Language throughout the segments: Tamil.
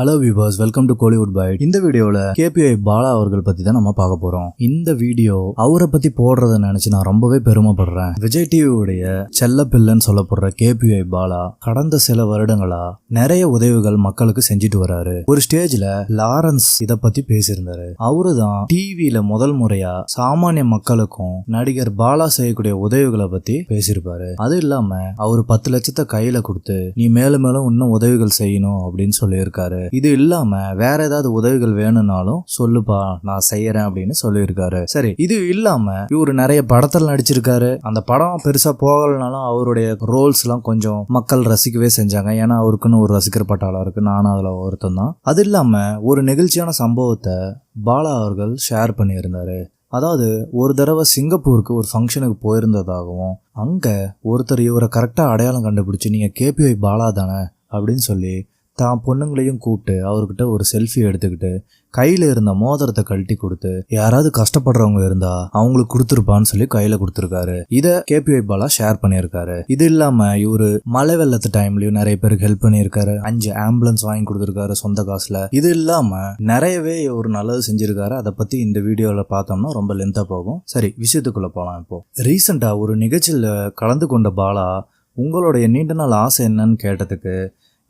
Hello viewers welcome to Kollywood byte இந்த வீடியோல கேபிஐ பாலா அவர்கள் பத்தி தான் நம்ம பார்க்க போறோம். இந்த வீடியோ அவரை பத்தி போடுறத நினைச்சு நான் ரொம்பவே பெருமைப்படுறேன். விஜய் டிவியுடைய செல்ல பிள்ளைன்னு சொல்லப்படுற கேபிஐ பாலா கடந்த சில வருடங்களா நிறைய உதவிகள் மக்களுக்கு செஞ்சுட்டு வராரு. ஒரு ஸ்டேஜ்ல லாரன்ஸ் இத பத்தி பேசியிருந்தாரு. அவரு தான் டிவியில முதல் முறையா சாமானிய மக்களுக்கும் நடிகர் பாலா செய்யக்கூடிய உதவிகளை பத்தி பேசியிருப்பாரு. அது இல்லாம அவர் பத்து லட்சத்தை கையில கொடுத்து நீ மேலும் மேலும் இன்னும் உதவிகள் செய்யணும் அப்படின்னு சொல்லியிருக்காரு. இது இல்லாம வேற ஏதாவது உதவிகள் வேணும்னாலும் சொல்லுப்பா நான் செய்யறேன் அப்படின்னு சொல்லியிருக்காரு. சரி இது இல்லாம இவர் நிறைய படத்தில் நடிச்சிருக்காரு. அந்த படம் பெருசா போகலனாலும் அவருடைய ரோல்ஸ் எல்லாம் கொஞ்சம் மக்கள் ரசிக்கவே செஞ்சாங்க. ஏன்னா அவருக்குன்னு ஒரு ரசிகர் பட்டாளம் இருக்கு. நானும் அதுல ஒருத்தன் தான். அது இல்லாம ஒரு நெகிழ்ச்சியான சம்பவத்தை பாலா அவர்கள் ஷேர் பண்ணியிருந்தாரு. அதாவது ஒரு தடவை சிங்கப்பூருக்கு ஒரு ஃபங்க்ஷனுக்கு போயிருந்ததாகவும் அங்கே ஒருத்தர் இவரை கரெக்டாக அடையாளம் கண்டுபிடிச்சி நீங்கள் கேபிஐ பாலா தானே? அப்படின்னு சொல்லி தான் பொண்ணுங்களையும் கூப்பிட்டு அவர்கிட்ட ஒரு செல்ஃபி எடுத்துக்கிட்டு கையில் இருந்த மோதிரத்தை கழட்டி கொடுத்து யாராவது கஷ்டப்படுறவங்க இருந்தா அவங்களுக்கு கொடுத்துருப்பான்னு சொல்லி கையில் கொடுத்துருக்காரு. இதை கேபிஐ பாலா ஷேர் பண்ணியிருக்காரு. இது இல்லாமல் இவர் மழை வெள்ளத்து டைம்லயும் நிறைய பேருக்கு ஹெல்ப் பண்ணியிருக்காரு. அஞ்சு ஆம்புலன்ஸ் வாங்கி கொடுத்துருக்காரு சொந்த காசுல. இது இல்லாமல் நிறையவே ஒரு நல்லது செஞ்சிருக்காரு. அதை பற்றி இந்த வீடியோவில் பார்த்தோம்னா ரொம்ப லென்த்தாக போகும். சரி விஷயத்துக்குள்ளே போகலாம் இப்போ. ரீசெண்டாக ஒரு நிகழ்ச்சியில் கலந்து கொண்ட பாலா உங்களுடைய நீண்ட நாள் ஆசை என்னன்னு கேட்டதுக்கு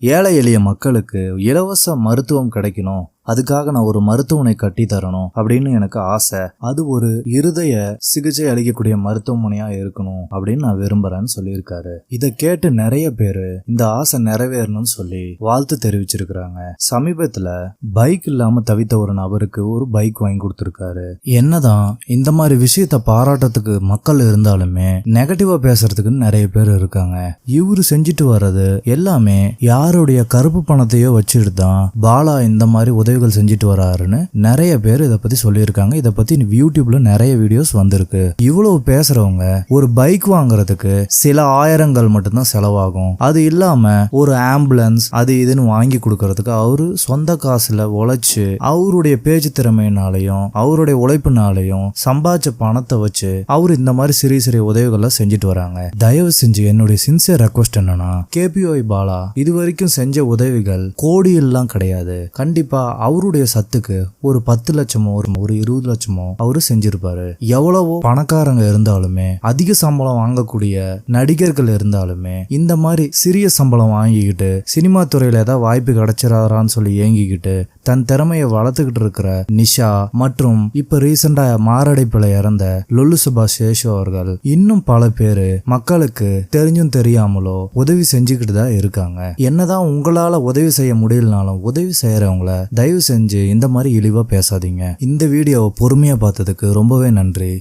ஏழை எளிய மக்களுக்கு இலவச மருத்துவம் கிடைக்கணும். அதுக்காக நான் ஒரு மருத்துவமனை கட்டி தரணும் அப்படின்னு எனக்கு ஆசை. அது ஒரு இருதய சிகிச்சை அளிக்கக்கூடிய மருத்துவமனையா இருக்கணும் அப்படின்னு நான் விரும்புறேன்னு சொல்லியிருக்காரு. இதை கேட்டு நிறைய பேரு இந்த ஆசை நிறைவேறணும்னு சொல்லி வாழ்த்து தெரிவிச்சிருக்கிறாங்க. சமீபத்துல பைக் இல்லாம தவித்த ஒரு நபருக்கு ஒரு பைக் வாங்கி கொடுத்துருக்காரு. என்னதான் இந்த மாதிரி விஷயத்த பாராட்டத்துக்கு மக்கள் இருந்தாலுமே நெகட்டிவா பேசுறதுக்கு நிறைய பேர் இருக்காங்க. இவரு செஞ்சுட்டு வர்றது எல்லாமே யாருடைய கருப்பு பணத்தையோ வச்சுட்டு தான் பாலா இந்த மாதிரி உதவி ஆய்வுகள் செஞ்சுட்டு வராருன்னு நிறைய பேர் இதை பத்தி சொல்லியிருக்காங்க. இதை பத்தி யூடியூப்ல நிறைய வீடியோஸ் வந்திருக்கு. இவ்வளவு பேசுறவங்க ஒரு பைக் வாங்குறதுக்கு சில ஆயிரங்கள் மட்டும்தான் செலவாகும். அது இல்லாம ஒரு ஆம்புலன்ஸ் அது இதுன்னு வாங்கி கொடுக்கறதுக்கு அவரு சொந்த காசுல உழைச்சு அவருடைய பேச்சு திறமையினாலையும் அவருடைய உழைப்புனாலையும் சம்பாதிச்ச பணத்தை வச்சு அவர் இந்த மாதிரி சிறிய சிறிய உதவிகளை செஞ்சுட்டு வராங்க. தயவு செஞ்சு என்னுடைய சின்சியர் ரெக்வஸ்ட் என்னன்னா கேபிஓய் பாலா இது வரைக்கும் செஞ்ச உதவிகள் கோடியெல்லாம் கிடையாது. கண்டிப்பா அவருடைய சத்துக்கு ஒரு பத்து லட்சமோ ஒரு ஒரு இருபது லட்சமோ அவரு செஞ்சிருப்பாரு. எவ்வளவோ பணக்காரங்க இருந்தாலுமே அதிக சம்பளம் வாங்கக்கூடிய நடிகர்கள் இருந்தாலுமே இந்த மாதிரி சிறிய சம்பளம் வாங்கிக்கிட்டு சினிமா துறையில ஏதாவது வாய்ப்பு கிடைச்சிடாரான்னு சொல்லி ஏங்கிக்கிட்டு தன் திறமையை வளர்த்துக்கிட்டு இருக்கிற நிஷா மற்றும் இப்ப ரீசெண்டா மாரடைப்புல இறந்த லொல்லு சுபாஷ் சேஷு அவர்கள் இன்னும் பல பேரு மக்களுக்கு தெரிஞ்சும் தெரியாமலோ உதவி செஞ்சுக்கிட்டு தான் இருக்காங்க. என்னதான் உங்களால உதவி செய்ய முடியலனாலும் உதவி செய்யறவங்கள தயவு செஞ்சு இந்த மாதிரி இழிவா பேசாதீங்க. இந்த வீடியோவை பொறுமையா பார்த்ததுக்கு ரொம்பவே நன்றி.